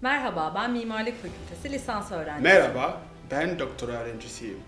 Merhaba, ben Mimarlık Fakültesi lisans öğrencisiyim. Merhaba, ben doktora öğrencisiyim.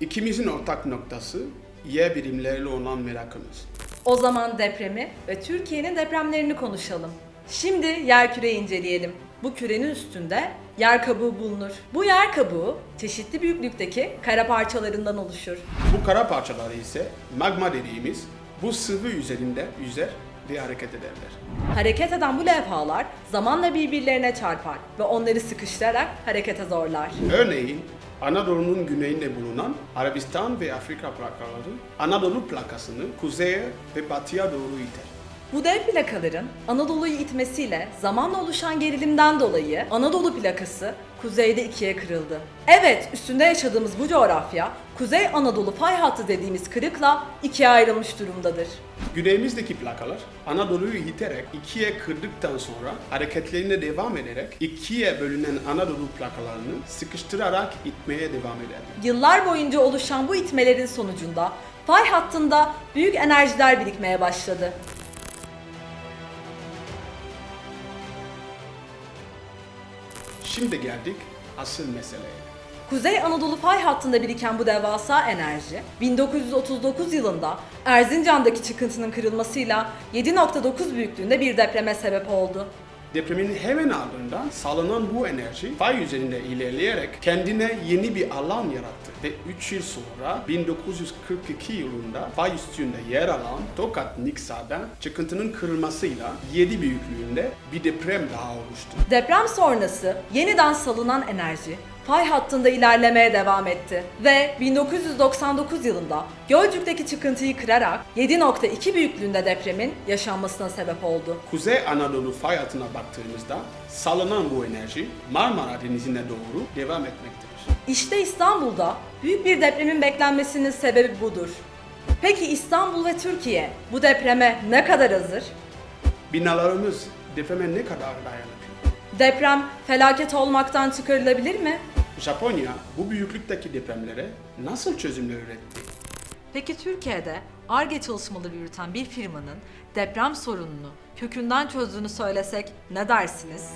İkimizin ortak noktası yer bilimleriyle olan merakımız. O zaman depremi ve Türkiye'nin depremlerini konuşalım. Şimdi yer küreyi inceleyelim. Bu kürenin üstünde yer kabuğu bulunur. Bu yer kabuğu çeşitli büyüklükteki kara parçalarından oluşur. Bu kara parçaları ise magma dediğimiz bu sıvı üzerinde yüzer ve hareket ederler. Hareket eden bu levhalar zamanla birbirlerine çarpar ve onları sıkıştırarak harekete zorlar. Örneğin Anadolu'nun güneyinde bulunan Arabistan ve Afrika plakaları Anadolu plakasını kuzeye ve batıya doğru iter. Bu dev plakaların Anadolu'yu itmesiyle zamanla oluşan gerilimden dolayı Anadolu plakası kuzeyde ikiye kırıldı. Evet, üstünde yaşadığımız bu coğrafya Kuzey Anadolu fay hattı dediğimiz kırıkla ikiye ayrılmış durumdadır. Güneyimizdeki plakalar Anadolu'yu iterek ikiye kırdıktan sonra hareketlerine devam ederek ikiye bölünen Anadolu plakalarını sıkıştırarak itmeye devam eder. Yıllar boyunca oluşan bu itmelerin sonucunda fay hattında büyük enerjiler birikmeye başladı. Şimdi geldik asıl meseleye. Kuzey Anadolu fay hattında biriken bu devasa enerji 1939 yılında Erzincan'daki çıkıntının kırılmasıyla 7.9 büyüklüğünde bir depreme sebep oldu. Depremin hemen ardından salınan bu enerji fay üzerinde ilerleyerek kendine yeni bir alan yarattı ve 3 yıl sonra 1942 yılında fay üstünde yer alan Tokat Niksa'da çıkıntının kırılmasıyla 7 büyüklüğünde bir deprem daha oluştu. Deprem sonrası yeniden salınan enerji fay hattında ilerlemeye devam etti ve 1999 yılında Gölcük'teki çıkıntıyı kırarak 7.2 büyüklüğünde depremin yaşanmasına sebep oldu. Kuzey Anadolu fay hattına baktığımızda salınan bu enerji Marmara Denizi'ne doğru devam etmektedir. İşte İstanbul'da büyük bir depremin beklenmesinin sebebi budur. Peki İstanbul ve Türkiye bu depreme ne kadar hazır? Binalarımız depreme ne kadar dayanıklı? Deprem felaket olmaktan çıkarılabilir mi? Japonya bu büyüklükteki depremlere nasıl çözümler üretti? Peki Türkiye'de ARGE çalışmaları yürüten bir firmanın deprem sorununu kökünden çözdüğünü söylesek ne dersiniz?